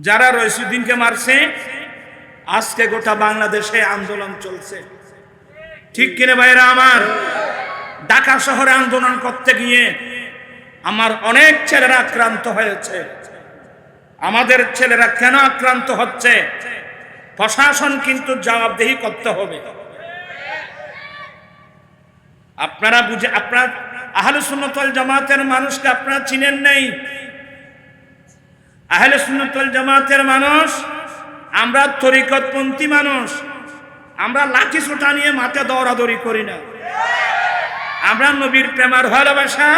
যারা রইসুদ্দিনকে মারছে, আজকে গোটা বাংলাদেশে আন্দোলন চলছে। ঠিক কিনে ভাইরা আমার? ঢাকা শহরে আন্দোলন করতে গিয়ে আমার অনেক ছেলেরা আক্রান্ত হয়েছে। আমাদের ছেলেরা কেন আক্রান্ত হচ্ছে? প্রশাসন কিন্তু জবাবদেহি করতে হবে। আপনারা বুঝে আপনার আহলে সুন্নতল জামাতের মানুষকে আপনারা চিনেন নেই? আহলে সুন্নতল জামাতের মানুষ, আমরা তরিকতপন্থী মানুষ, আমরা লাঠি ছোটা নিয়ে মাঠে দৌড়াদৌড়ি করি না। আমরা নবীর প্রেমার ভালোবাসা,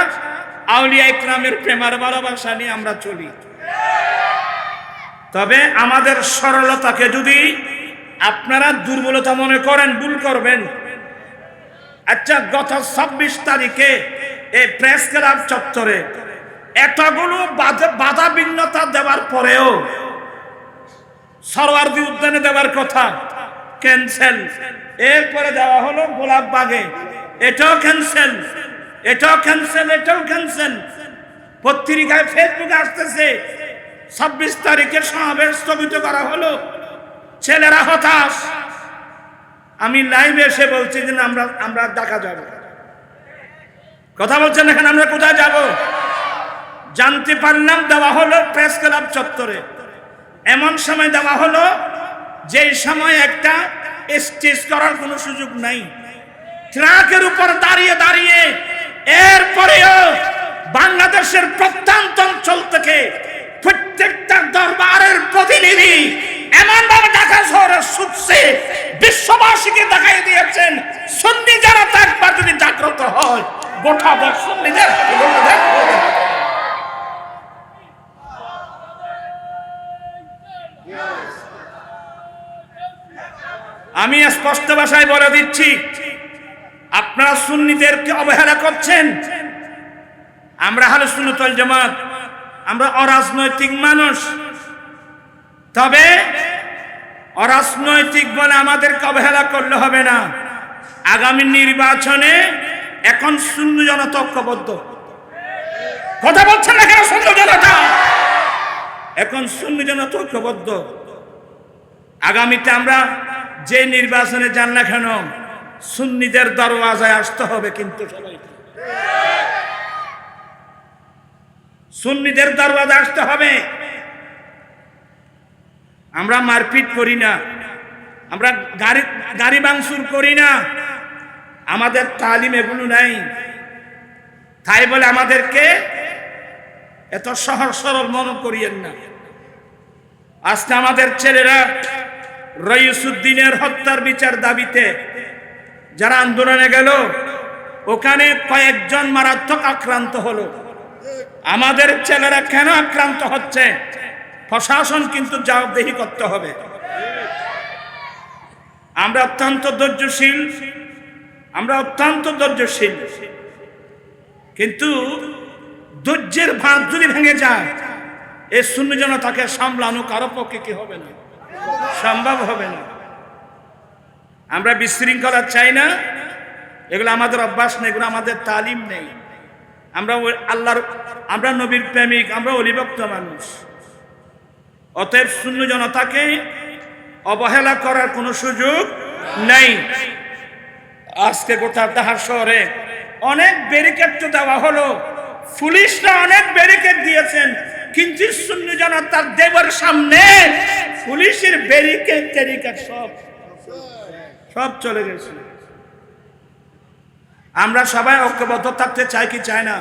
আউলিয়া ইকরামের প্রেমার ভালোবাসা নিয়ে আমরা চলি। তবে আমাদের সরলতাকে যদি আপনারা দুর্বলতা মনে করেন, ভুল করবেন। আচ্ছা গত ছাব্বিশ তারিখে এই প্রেস ক্লাব চত্বরে এতগুলো বাধা- বিঘ্নতা দেওয়ার পরেও সরওয়ার্দি উদ্যানে দেওয়ার কথা ক্যান্সেল এরপরে দেওয়া হলো গোলাপ বাগে। এটাও ক্যান্সেল এটাও ক্যান্সেল এটাও ক্যান্সেল পত্রিকায় ফেসবুকে আসতেছে, ছাব্বিশ তারিখে সমাবেশ স্থগিত করা হলো। ছেলেরা হতাশ। আমি লাইভে এসে বলছি যে আমরা আমরা ঢাকা যাব। কথা বলছেন এখানে, আমরা কোথায় যাব? জানতে পারলাম দেওয়া হলো প্রেস ক্লাব চত্বরে। এমন সময় দেওয়া হলো যে সময় একটা স্টেজ করার কোনো সুযোগ নাই। ট্রাকের উপর দাঁড়িয়ে দাঁড়িয়ে এরপরেও বাংলাদেশের প্রত্যন্ত অঞ্চল থেকে প্রত্যেকটা দরবারের প্রতিনিধি এমন ভাবে ঢাকা শহরে ছুটছে, বিশ্ববাসীকে দেখাই দিয়েছেন, সন্নি যারা তার যদি জাগ্রত হয়, গোটা দেশ হাতে আমি স্পষ্ট ভাষায় বলে দিচ্ছি, আপনারা সুন্নিদেরকে অবহেলা করছেন। আমরা হলো সুন্নতল জামাত, আমরা অরাজনৈতিক মানুষ। তবে অরাজনৈতিক বলে আমাদেরকে অবহেলা করলে হবে না। আগামী নির্বাচনে এখন শূন্য জনতা ঐক্যবদ্ধ। কথা বলছেন না কেন শূন্য জনতা? এখন শূন্য জনতা ঐক্যবদ্ধ। আগামীতে আমরা যে নির্বাচনে যান না কেন, সুন্নিদের দরওয়াজায় আসতে হবে কিন্তু সুন্নিদের দরওয়াজায় আসতে হবে। আমরা মারপিট করি না। আমরা গাড়ি গাড়ি বাংসুর করি না। আমাদের তালিম এগুলো নাই। তাই বলে আমাদেরকে এত সহজ সরল মনে করিয়েন না। আজকে আমাদের ছেলেরা রইসুদ্দিনের হত্যার বিচার দাবিতে যারা আন্দোলনে গেল, ওখানে কয়েকজন মারাত্মক আক্রান্ত হলো। আমাদের ছেলেরা কেন আক্রান্ত হচ্ছে? প্রশাসন কিন্তু জবাবদেহি করতে হবে। আমরা অত্যন্ত ধৈর্যশীল, আমরা অত্যন্ত ধৈর্যশীল। কিন্তু ধৈর্যের ভাঁজ যদি ভেঙে যায়, এই শূন্য জনতাকে সামলানো কারও পক্ষে কি হবে না? সম্ভব হবে না। আমরা বিশৃঙ্খলা চাই না। এগুলো আমাদের অভ্যাস নেই, এগুলো আমাদের তালিম নেই। আমরা আল্লাহর আমরা নবীর প্রেমিক, আমরা অলিভক্ত মানুষ। অতএব শূন্য জনতাকে অবহেলা করার কোনো সুযোগ নেই। আজকে গোটা তাহার শহরে অনেক ব্যারিকেড তো দেওয়া হলো। পুলিশরা অনেক ব্যারিকেড দিয়েছেন। কিন্তু শূন্য জনতার দেবের সামনে। পুলিশের ব্যারিকেড ট্যারিকেড সব। সব চলে গেছে। আমরা সবাই ঐক্যবদ্ধ থাকতে চাই কি চাই না?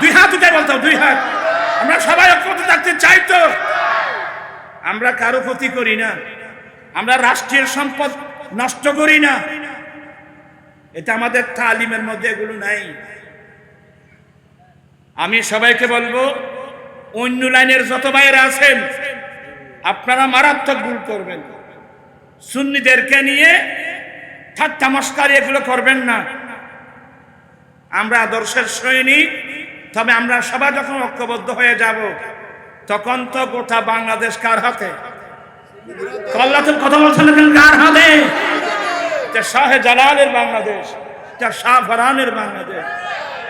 দুই হাত উঠে বলতো, দুই হাত। আমরা সবাই ঐক্যবদ্ধ থাকতে চাই তো। আমরা কারও ক্ষতি করি না। আমরা রাষ্ট্রীয় সম্পদ নষ্ট করি না। এটা আমাদের তালিমের মধ্যে এগুলো নাই। আমি সবাইকে বলব অন্য লাইনের যত বাইরে আছেন, আপনারা মারাত্মক ভুল করবেন। সুন্নিদেরকে নিয়ে ঠাট্টা মস্কারি এগুলো করবেন না। আমরা আদর্শের সৈনিক, তবে আমরা সবাই যখন ঐক্যবদ্ধ হয়ে যাব, তখন তো গোটা বাংলাদেশ কার হাতে? কল্লাতুল কথা বলছেন কার হাতে? শাহে জালালের বাংলাদেশ শাহ ফরানের বাংলাদেশ।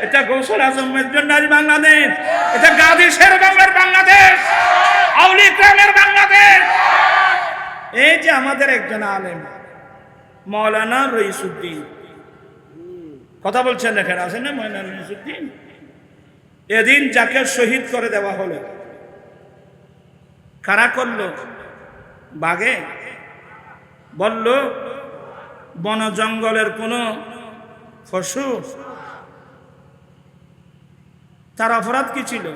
এটা গৌসল আজমের জন্য বাংলাদেশ, এটা গাদিসের বাংলার বাংলাদেশ আউলি ইকরামের বাংলাদেশ। এই যে আমাদের একজন আলেম, মৌলানা রইসুদ্দিন। কথা বলছেন এখানে, আছেন না মৌলানা রইসুদ্দিন? এদিন যাকে শহীদ করে দেওয়া হলো, কারা করল? বাঘে বলল বন জঙ্গলের কোনো পশু তার অপরাধ কি ছিল?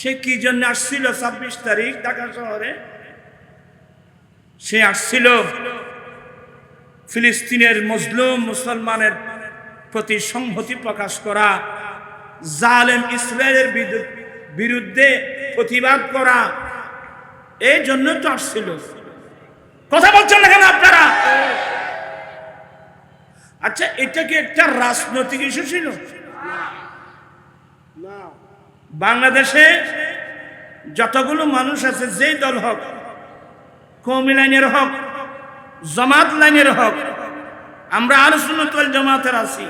সে কি জন্য আসছিল ছাব্বিশ তারিখ ঢাকা শহরে? সে আসছিল ফিলিস্তিনের মজলুম মুসলমানের প্রতি সংহতি প্রকাশ করা, জালেম ইসরায়েলের বিরুদ্ধে প্রতিবাদ করা, এই জন্য তো আসছিল। কথা বলছেন না কেন আপনারা? আচ্ছা এটা কি একটা রাজনৈতিক ইস্যু ছিল? বাংলাদেশে যতগুলো মানুষ আছে, যেই দল হোক কৌমি লাইনের হোক, জমাত লাইনের হোক, আমরা আরও আলোচনা জমাতের আছি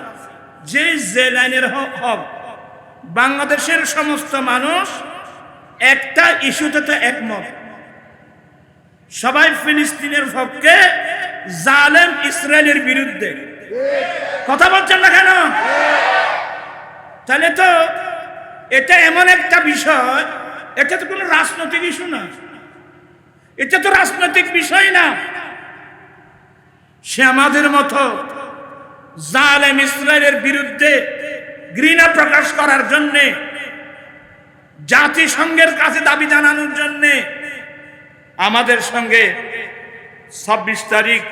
যে যে লাইনের হোক, বাংলাদেশের সমস্ত মানুষ একটা ইস্যুতে তো একমত। সবাই ফিলিস্তিনের পক্ষে জালেম ইসরায়েলের বিরুদ্ধে। কথা বলছেন না কেন? তাহলে তো এটা এমন একটা বিষয়, এটা তো কোনো রাজনৈতিক ইস্যু না। এটা তো রাজনৈতিক বিষয় না। সে আমাদের মতো জালেম ইসরায়েলের বিরুদ্ধে ঘৃণা প্রকাশ করার জন্যে, জাতিসংঘের কাছে দাবি জানানোর জন্যে আমাদের সঙ্গে ছাব্বিশ তারিখ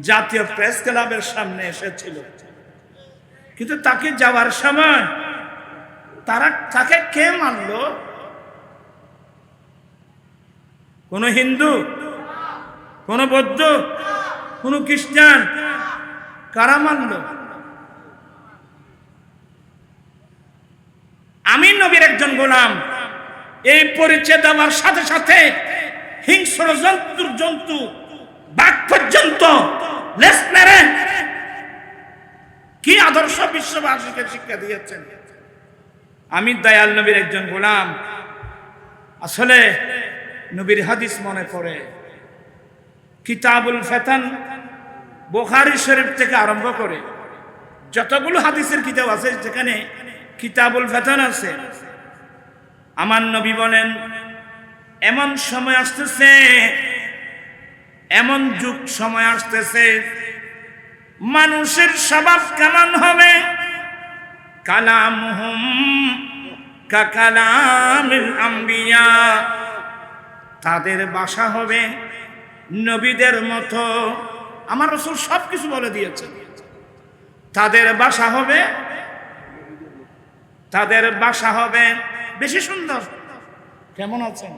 জাতীয় প্রেস ক্লাবের সামনে এসেছিল। কিন্তু তাকে যাওয়ার সময় তারা তাকে কে মারলো কোন হিন্দু? কোন বৌদ্ধ? কোন খ্রিস্টান? কারা মারলো আমি নবীর একজন গোলাম। এই পরিচয় দেওয়ার সাথে সাথে হিংস্র জন্তুর জন্তু, বাঘ পর্যন্ত লেস কি আদর্শ বিশ্ববাসীকে শিক্ষা দিয়েছেন? আমি দয়াল নবীর একজন গোলাম। আসলে নবীর হাদিস মনে পড়ে। কিতাবুল ফেতান বোখারি শরীফ থেকে আরম্ভ করে যতগুলো হাদিসের কিতাব আছে, যেখানে কিতাবুল ফেতন আছে, আমার নবী বলেন, এমন সময় আসতেছে, এমন যুগ সময় আসতেছে, মানুষের স্বভাব কেমন হবে? কালামুহুম কাকালামিল আম্বিয়া। তাদের বাসা হবে নবীদের মতো। আমার রসুল সব কিছু বলে দিয়েছে। তাদের বাসা হবে, তাদের বাসা হবে বেশি সুন্দর। কেমন আছেন?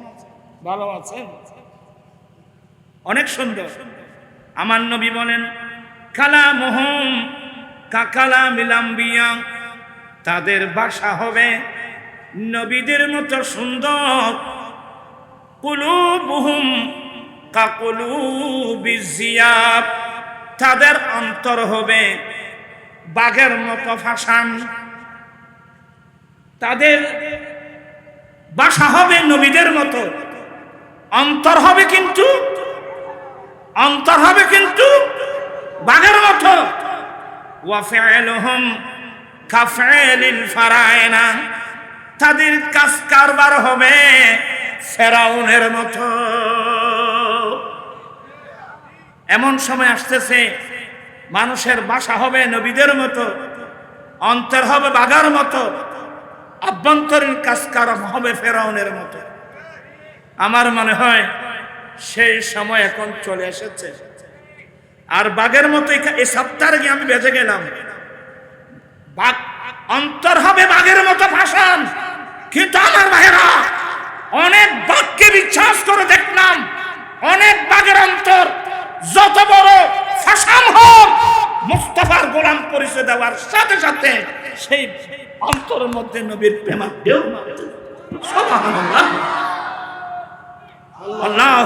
ভালো আছেন? অনেক সুন্দর। আমার নবী বলেন কালা মোহম কাকালা মিলাম্বিয়া তাদের বাসা হবে নবীদের মতো সুন্দর। কুলু বুহুম কাকুলু বিজিয়াব তাদের অন্তর হবে বাঘের মতো ফাঁসান তাদের বাসা হবে নবীদের মতো। অন্তর হবে কিন্তু, অন্তর হবে কিন্তু বাঘের মতো। ওয়াফিলুহুম তাদের কাজ কারবার হবে ফেরাউনের মতো। এমন সময় আসতেছে, মানুষের বাসা হবে নবীদের মতো, অন্তর হবে বাঘার মতো, আভ্যন্তরীণ কাজ কারণ হবে ফেরাউনের মতো। আমার মনে হয় সেই সময় এখন চলে এসেছে। আর বাঘের মতো এই সপ্তাহে আমি বেঁচে গেলাম? বাঘ অন্তর হবে বাঘের মতো ভাষণ কিন্তু আমার ভাইয়েরা, অনেক বাঘকে বিশ্বাস করে দেখলাম। অনেক বাঘের অন্তর যত বড় ফাঁসান হোক, মুস্তফার গোলাম পরিচয় দেওয়ার সাথে সাথে সেই অন্তরের মধ্যে নবীর প্রেমাদেও সুবহানাল্লাহ। আল্লাহু